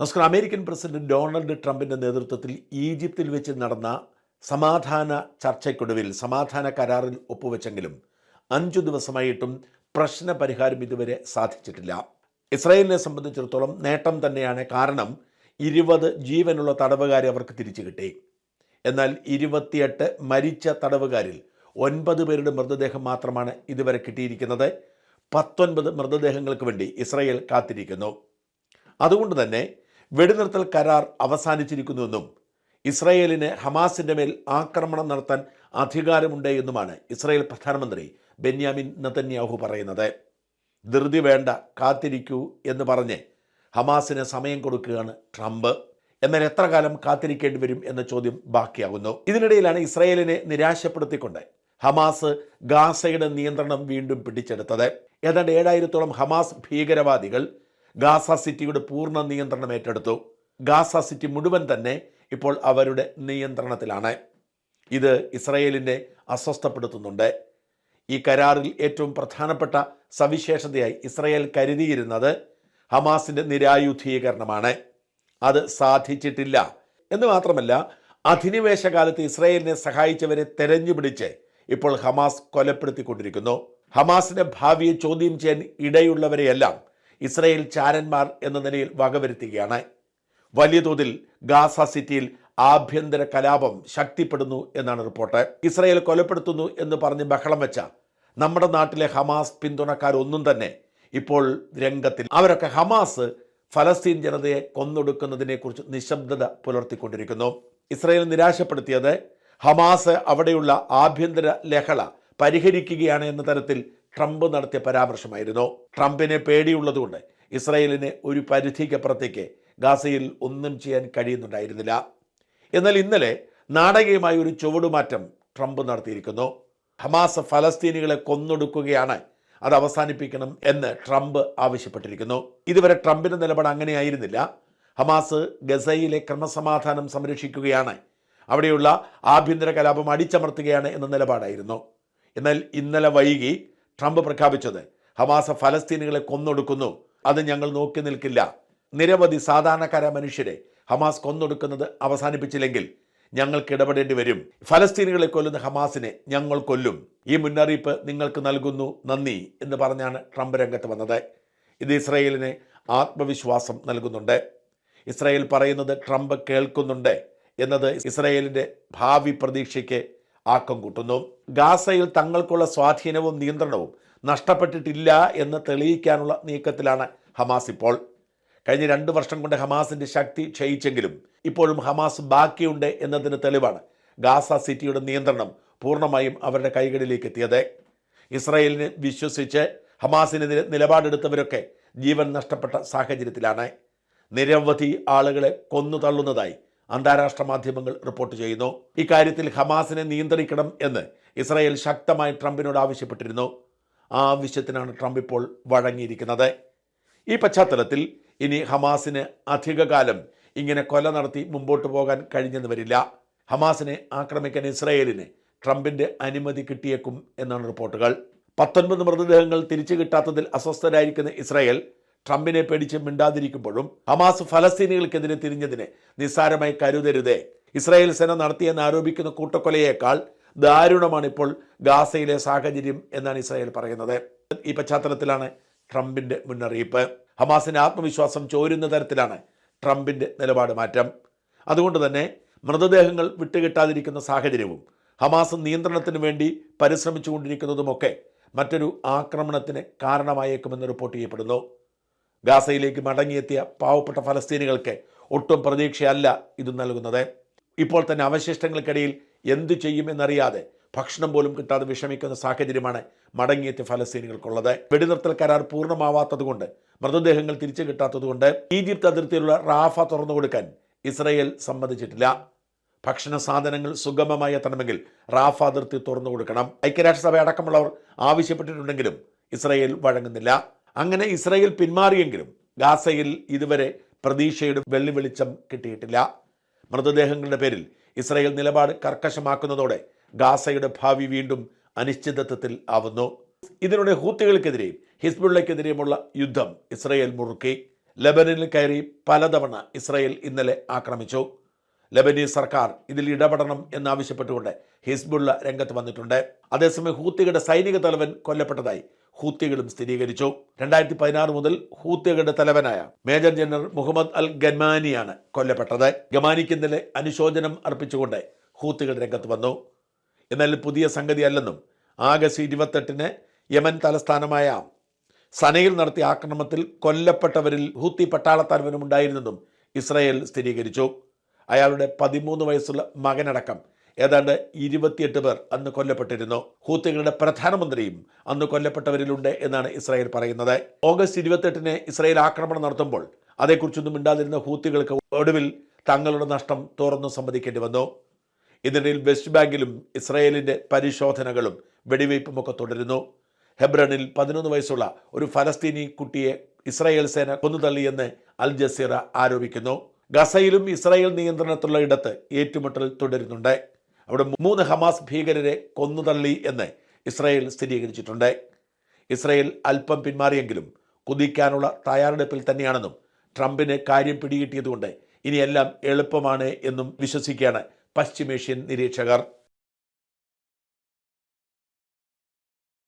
നമസ്കാരം. American president Donald ട്രംപിന്റെ നേതൃത്വത്തിൽ ഈജിപ്തിൽ വെച്ച് നടന്ന സമാധാന ചർച്ചയ്ക്കൊടുവിൽ സമാധാന കരാറിൽ ഒപ്പുവെച്ചെങ്കിലും അഞ്ചു ദിവസമായിട്ടും പ്രശ്ന പരിഹാരം ഇതുവരെ സാധിച്ചിട്ടില്ല. ഇസ്രായേലിനെ സംബന്ധിച്ചിടത്തോളം നേട്ടം തന്നെയാണ് കാരണം ഇരുപത് ജീവനുള്ള തടവുകാരെ അവർക്ക് തിരിച്ചു കിട്ടി. എന്നാൽ ഇരുപത്തിയെട്ട് മരിച്ച തടവുകാരിൽ ഒൻപത് പേരുടെ മൃതദേഹം മാത്രമാണ് ഇതുവരെ കിട്ടിയിരിക്കുന്നത്. പത്തൊൻപത് മൃതദേഹങ്ങൾക്ക് വേണ്ടി ഇസ്രായേൽ കാത്തിരിക്കുന്നു. അതുകൊണ്ട് തന്നെ വെടിനിർത്തൽ കരാർ അവസാനിച്ചിരിക്കുന്നുവെന്നും ഇസ്രയേലിന് ഹമാസിന്റെ മേൽ ആക്രമണം നടത്താൻ അധികാരമുണ്ട് എന്നുമാണ് ഇസ്രയേൽ പ്രധാനമന്ത്രി ബെന്യാമിൻ നതന്യാഹു പറയുന്നത്. ധൃതി വേണ്ട കാത്തിരിക്കൂ എന്ന് പറഞ്ഞ് ഹമാസിന് സമയം കൊടുക്കുകയാണ് ട്രംപ്. എന്നാൽ എത്ര കാലം കാത്തിരിക്കേണ്ടി വരും എന്ന ചോദ്യം ബാക്കിയാകുന്നു. ഇതിനിടയിലാണ് ഇസ്രയേലിനെ നിരാശപ്പെടുത്തിക്കൊണ്ട് ഹമാസ് ഗാസയുടെ നിയന്ത്രണം വീണ്ടും പിടിച്ചെടുത്തത്. ഏതാണ്ട് ഏഴായിരത്തോളം ഹമാസ് ഭീകരവാദികൾ ഗാസ സിറ്റിയുടെ പൂർണ നിയന്ത്രണം ഏറ്റെടുത്തു. ഗാസ സിറ്റി മുഴുവൻ തന്നെ ഇപ്പോൾ അവരുടെ നിയന്ത്രണത്തിലാണ്. ഇത് ഇസ്രയേലിനെ അസ്വസ്ഥപ്പെടുത്തുന്നുണ്ട്. ഈ കരാറിൽ ഏറ്റവും പ്രധാനപ്പെട്ട സവിശേഷതയായി ഇസ്രയേൽ കരുതിയിരുന്നത് ഹമാസിന്റെ നിരായുധീകരണമാണ്. അത് സാധിച്ചിട്ടില്ല. എന്ന് മാത്രമല്ല അധിനിവേശ കാലത്ത് ഇസ്രയേലിനെ സഹായിച്ചവരെ തെരഞ്ഞുപിടിച്ച് ഇപ്പോൾ ഹമാസ് കൊലപ്പെടുത്തിക്കൊണ്ടിരിക്കുന്നു. ഹമാസിന്റെ ഭാവിയെ ചോദ്യം ചെയ്യാൻ ഇടയുള്ളവരെയെല്ലാം ഇസ്രയേൽ ചാരന്മാർ എന്ന നിലയിൽ വകവരുത്തുകയാണ്. വലിയ തോതിൽ ഗാസ സിറ്റിയിൽ ആഭ്യന്തര കലാപം ശക്തിപ്പെടുന്നു എന്നാണ് റിപ്പോർട്ട്. ഇസ്രയേൽ കൊലപ്പെടുത്തുന്നു എന്ന് പറഞ്ഞ് ബഹളം വെച്ച നമ്മുടെ നാട്ടിലെ ഹമാസ് പിന്തുണക്കാരൊന്നും തന്നെ ഇപ്പോൾ രംഗത്തിൽ അവരൊക്കെ ഹമാസ് ഫലസ്തീൻ ജനതയെ കൊന്നൊടുക്കുന്നതിനെക്കുറിച്ച് നിശബ്ദത പുലർത്തിക്കൊണ്ടിരിക്കുന്നു. ഇസ്രയേൽ നിരാശപ്പെടുത്തിയത് ഹമാസ് അവിടെയുള്ള ആഭ്യന്തര ലഹള പരിഹരിക്കുകയാണ് എന്ന തരത്തിൽ ട്രംപ് നടത്തിയ പരാമർശമായിരുന്നു. ട്രംപിനെ പേടിയുള്ളതുകൊണ്ട് ഇസ്രയേലിന് ഒരു പരിധിക്കപ്പുറത്തേക്ക് ഗാസയിൽ ഒന്നും ചെയ്യാൻ കഴിയുന്നുണ്ടായിരുന്നില്ല. എന്നാൽ ഇന്നലെ നാടകീയമായ ഒരു ചുവടുമാറ്റം ട്രംപ് നടത്തിയിരിക്കുന്നു. ഹമാസ് ഫലസ്തീനികളെ കൊന്നൊടുക്കുകയാണ് അത് അവസാനിപ്പിക്കണം എന്ന് ട്രംപ് ആവശ്യപ്പെട്ടിരിക്കുന്നു. ഇതുവരെ ട്രംപിന്റെ നിലപാട് അങ്ങനെയായിരുന്നില്ല. ഹമാസ് ഗസയിലെ ക്രമസമാധാനം സംരക്ഷിക്കുകയാണ്. അവിടെയുള്ള ആഭ്യന്തര കലാപം അടിച്ചമർത്തുകയാണ് എന്ന നിലപാടായിരുന്നു. എന്നാൽ ഇന്നലെ വൈകി ട്രംപ് പ്രഖ്യാപിച്ചത്. ഹമാസ ഫലസ്തീനുകളെ കൊന്നൊടുക്കുന്നു. അത് ഞങ്ങൾ നോക്കി നിൽക്കില്ല. നിരവധി സാധാരണക്കാരായ മനുഷ്യരെ ഹമാസ് കൊന്നൊടുക്കുന്നത് അവസാനിപ്പിച്ചില്ലെങ്കിൽ ഞങ്ങൾക്ക് ഇടപെടേണ്ടി വരും. ഫലസ്തീനുകളെ കൊല്ലുന്ന ഹമാസിനെ ഞങ്ങൾ കൊല്ലും. ഈ മുന്നറിയിപ്പ് നിങ്ങൾക്ക് നൽകുന്നു. നന്ദി എന്ന് പറഞ്ഞാണ് ട്രംപ് രംഗത്ത് വന്നത്. ഇത് ഇസ്രയേലിന് ആത്മവിശ്വാസം നൽകുന്നുണ്ട്. ഇസ്രയേൽ പറയുന്നത് ട്രംപ് കേൾക്കുന്നുണ്ട് എന്നത് ഇസ്രയേലിന്റെ ഭാവി പ്രതീക്ഷയ്ക്ക് ആക്കം കൂട്ടുന്നു. ഗാസയിൽ തങ്ങൾക്കുള്ള സ്വാധീനവും നിയന്ത്രണവും നഷ്ടപ്പെട്ടിട്ടില്ല എന്ന് തെളിയിക്കാനുള്ള നീക്കത്തിലാണ് ഹമാസ് ഇപ്പോൾ. കഴിഞ്ഞ രണ്ട് വർഷം കൊണ്ട് ഹമാസിന്റെ ശക്തി ക്ഷയിച്ചെങ്കിലും ഇപ്പോഴും ഹമാസ് ബാക്കിയുണ്ട് എന്നതിന് തെളിവാണ് ഗാസ സിറ്റിയുടെ നിയന്ത്രണം പൂർണമായും അവരുടെ കൈകളിലേക്ക് എത്തിയത്. ഇസ്രയേലിനെ വിശ്വസിച്ച് ഹമാസിനെതിരെ നിലപാടെടുത്തവരൊക്കെ ജീവൻ നഷ്ടപ്പെട്ട സാഹചര്യത്തിലാണ്. നിരവധി ആളുകളെ കൊന്നു തള്ളുന്നതായി അന്താരാഷ്ട്ര മാധ്യമങ്ങൾ റിപ്പോർട്ട് ചെയ്യുന്നു. ഇക്കാര്യത്തിൽ ഹമാസിനെ നിയന്ത്രിക്കണം എന്ന് ഇസ്രായേൽ ശക്തമായി ട്രംപിനോട് ആവശ്യപ്പെട്ടിരുന്നു. ആ ആവശ്യത്തിനാണ് ട്രംപ് ഇപ്പോൾ വഴങ്ങിയിരിക്കുന്നത്. ഈ പശ്ചാത്തലത്തിൽ ഇനി ഹമാസിന് അധികകാലം ഇങ്ങനെ കൊല നടത്തി മുമ്പോട്ട് പോകാൻ കഴിഞ്ഞെന്ന് വരില്ല. ഹമാസിനെ ആക്രമിക്കാൻ ഇസ്രായേലിന് ട്രംപിന്റെ അനുമതി കിട്ടിയേക്കും എന്നാണ് റിപ്പോർട്ടുകൾ. പത്തൊൻപത് മൃതദേഹങ്ങൾ തിരിച്ചു കിട്ടാത്തതിൽ അസ്വസ്ഥരായിരിക്കുന്ന ഇസ്രായേൽ ട്രംപിനെ പേടിച്ച് മിണ്ടാതിരിക്കുമ്പോഴും ഹമാസ് ഫലസ്തീനികൾക്കെതിരെ തിരിഞ്ഞതിനെ നിസ്സാരമായി കരുതരുതേ. ഇസ്രായേൽ സേന നടത്തിയെന്ന് ആരോപിക്കുന്ന കൂട്ടക്കൊലയേക്കാൾ ദാരുണമാണ് ഇപ്പോൾ ഗാസയിലെ സാഹചര്യം എന്നാണ് ഇസ്രായേൽ പറയുന്നത്. ഈ പശ്ചാത്തലത്തിലാണ് ട്രംപിന്റെ മുന്നറിയിപ്പ്. ഹമാസിന്റെ ആത്മവിശ്വാസം ചോരുന്ന തരത്തിലാണ് ട്രംപിന്റെ നിലപാട് മാറ്റം. അതുകൊണ്ട് തന്നെ മൃതദേഹങ്ങൾ വിട്ടുകിട്ടാതിരിക്കുന്ന സാഹചര്യവും ഹമാസ് നിയന്ത്രണത്തിന് വേണ്ടി പരിശ്രമിച്ചുകൊണ്ടിരിക്കുന്നതുമൊക്കെ മറ്റൊരു ആക്രമണത്തിന് കാരണമായേക്കുമെന്ന് റിപ്പോർട്ട് ചെയ്യപ്പെടുന്നു. ഗാസയിലേക്ക് മടങ്ങിയെത്തിയ പാവപ്പെട്ട ഫലസ്തീനികൾക്ക് ഒട്ടും പ്രതീക്ഷയല്ല ഇത് നൽകുന്നത്. ഇപ്പോൾ തന്നെ അവശിഷ്ടങ്ങൾക്കിടയിൽ എന്തു ചെയ്യുമെന്നറിയാതെ ഭക്ഷണം പോലും കിട്ടാതെ വിഷമിക്കുന്ന സാഹചര്യമാണ് മടങ്ങിയെത്തിയ ഫലസ്തീനികൾക്കുള്ളത്. വെടിനിർത്തൽ കരാർ പൂർണമാവാത്തതുകൊണ്ട് മൃതദേഹങ്ങൾ തിരിച്ചു കിട്ടാത്തതുകൊണ്ട് ഈജിപ്ത് അതിർത്തിയിലുള്ള റാഫ തുറന്നു കൊടുക്കാൻ ഇസ്രയേൽ സമ്മതിച്ചിട്ടില്ല. ഭക്ഷണ സാധനങ്ങൾ സുഗമമായി എത്തണമെങ്കിൽ റാഫ അതിർത്തി തുറന്നു കൊടുക്കണം. ഐക്യരാഷ്ട്രസഭ അടക്കമുള്ളവർ ആവശ്യപ്പെട്ടിട്ടുണ്ടെങ്കിലും ഇസ്രയേൽ വഴങ്ങുന്നില്ല. അങ്ങനെ ഇസ്രയേൽ പിന്മാറിയെങ്കിലും ഗാസയിൽ ഇതുവരെ പ്രതീക്ഷയുടെ വെള്ളി വെളിച്ചം കിട്ടിയിട്ടില്ല. മൃതദേഹങ്ങളുടെ പേരിൽ ഇസ്രയേൽ നിലപാട് കർക്കശമാക്കുന്നതോടെ ഗാസയുടെ ഭാവി വീണ്ടും അനിശ്ചിതത്വത്തിൽ ആവുന്നു. ഇതിലൂടെ ഹൂത്തികൾക്കെതിരെയും ഹിസ്ബുള്ളയ്ക്കെതിരെയുമുള്ള യുദ്ധം ഇസ്രയേൽ മുറുക്കി. ലെബനനിൽ കയറി പലതവണ ഇസ്രായേൽ ഇന്നലെ ആക്രമിച്ചു. ലബനീസ് സർക്കാർ ഇതിൽ ഇടപെടണം എന്നാവശ്യപ്പെട്ടുകൊണ്ട് ഹിസ്ബുള്ള രംഗത്ത് വന്നിട്ടുണ്ട്. അതേസമയം ഹൂത്തികളുടെ സൈനിക തലവൻ കൊല്ലപ്പെട്ടതായി ഹൂത്തികളും സ്ഥിരീകരിച്ചു. രണ്ടായിരത്തി പതിനാറ് മുതൽ ഹൂത്തികളുടെ തലവനായ മേജർ ജനറൽ മുഹമ്മദ് അൽ ഗമാനിയാണ് കൊല്ലപ്പെട്ടത്. ഗമാനിക്ക് അനുശോചനം അർപ്പിച്ചുകൊണ്ട് ഹൂത്തികൾ രംഗത്ത് വന്നു. എന്നാൽ പുതിയ സംഗതി അല്ലെന്നും ആഗസ്റ്റ് ഇരുപത്തെട്ടിന് യമൻ തലസ്ഥാനമായ സനയിൽ നടത്തിയ ആക്രമണത്തിൽ കൊല്ലപ്പെട്ടവരിൽ ഹൂത്തി പട്ടാളത്തലവനും ഉണ്ടായിരുന്നെന്നും ഇസ്രായേൽ സ്ഥിരീകരിച്ചു. അയാളുടെ പതിമൂന്ന് വയസ്സുള്ള മകനടക്കം ഏതാണ്ട് ഇരുപത്തിയെട്ട് പേർ അന്ന് കൊല്ലപ്പെട്ടിരുന്നു. ഹൂത്തികളുടെ പ്രധാനമന്ത്രിയും അന്ന് കൊല്ലപ്പെട്ടവരിലുണ്ട് എന്നാണ് ഇസ്രായേൽ പറയുന്നത്. ഓഗസ്റ്റ് ഇരുപത്തെട്ടിന് ഇസ്രായേൽ ആക്രമണം നടത്തുമ്പോൾ അതേക്കുറിച്ചൊന്നും മിണ്ടാതിരുന്ന ഹൂത്തികൾക്ക് ഒടുവിൽ തങ്ങളുടെ നഷ്ടം തുറന്നു സമ്മതിക്കേണ്ടി വന്നു. ഇതിനിടയിൽ വെസ്റ്റ് ബാങ്കിലും ഇസ്രായേലിന്റെ പരിശോധനകളും വെടിവയ്പും ഒക്കെ തുടരുന്നു. ഹെബ്രണിൽ പതിനൊന്ന് വയസ്സുള്ള ഒരു ഫലസ്തീനി കുട്ടിയെ ഇസ്രായേൽ സേന കൊന്നുതള്ളിയെന്ന് അൽ ജസീറ ആരോപിക്കുന്നു. ഗസയിലും ഇസ്രായേൽ നിയന്ത്രണത്തിലുള്ള ഇടത്ത് ഏറ്റുമുട്ടൽ തുടരുന്നുണ്ട്. അവിടെ മൂന്ന് ഹമാസ് ഭീകരരെ കൊന്നുതള്ളി എന്ന് ഇസ്രായേൽ സ്ഥിരീകരിച്ചിട്ടുണ്ട്. ഇസ്രായേൽ അല്പം പിന്മാറിയെങ്കിലും കുതിക്കാനുള്ള തയ്യാറെടുപ്പിൽ തന്നെയാണെന്നും ട്രംപിന് കാര്യം പിടികിട്ടിയതുകൊണ്ട് ഇനിയെല്ലാം എളുപ്പമാണ് എന്നും വിശ്വസിക്കുകയാണ് പശ്ചിമേഷ്യൻ നിരീക്ഷകർ.